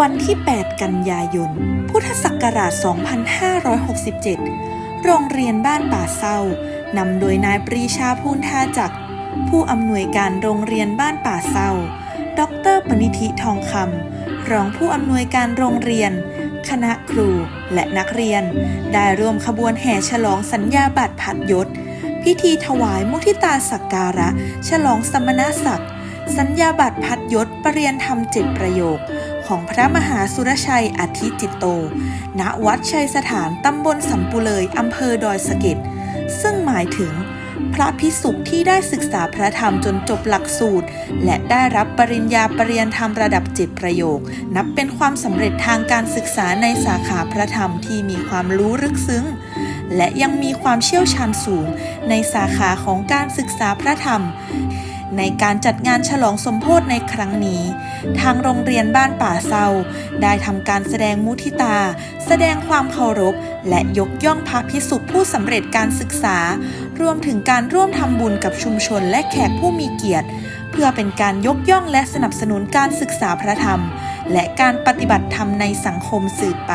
วันที่ 8 กันยายน พุทธศักราช 2567 โรงเรียนบ้านป่าเศร้านำโดยนายปรีชาพูนทาจักผู้อำนวยการโรงเรียนบ้านป่าเศร้า ดรปณิธิทองคำ รองผู้อำนวยการโรงเรียน คณะครูและนักเรียน ได้ร่วมขบวนแห่ฉลองสัญญาบัตรพัดยศ พิธีถวายมุทิตาสักการะ ฉลองสมณศักดิ์ สัญญาบัตรพัดยศปรเรียนธรรมเจ็ดประโยค ของพระมหาสุรชัยอธิจิตโต ณ วัดชัยสถานตำบลสัมปุเลยอำเภอดอยสะเก็ด ซึ่งหมายถึงพระพิสุที่ได้ศึกษาพระธรรมจนจบหลักสูตร และได้รับปริญญาปรริญญาธรรมระดับเจ็ดประโยค นับเป็นความสำเร็จทางการศึกษาในสาขาพระธรรมที่มีความรู้ลึกซึ้ง และยังมีความเชี่ยวชาญสูงในสาขาของการศึกษาพระธรรม ในการจัดงานฉลองสมโพธิในครั้งนี้ ทางโรงเรียนบ้านป่าเซาได้ทำการแสดงมุทิตา แสดงความเคารพ และยกย่องพระพิสุผู้สำเร็จการศึกษา รวมถึงการร่วมทำบุญกับชุมชนและแขกผู้มีเกียรติ เพื่อเป็นการยกย่องและสนับสนุนการศึกษาพระธรรม และการปฏิบัติธรรมในสังคมสืบไป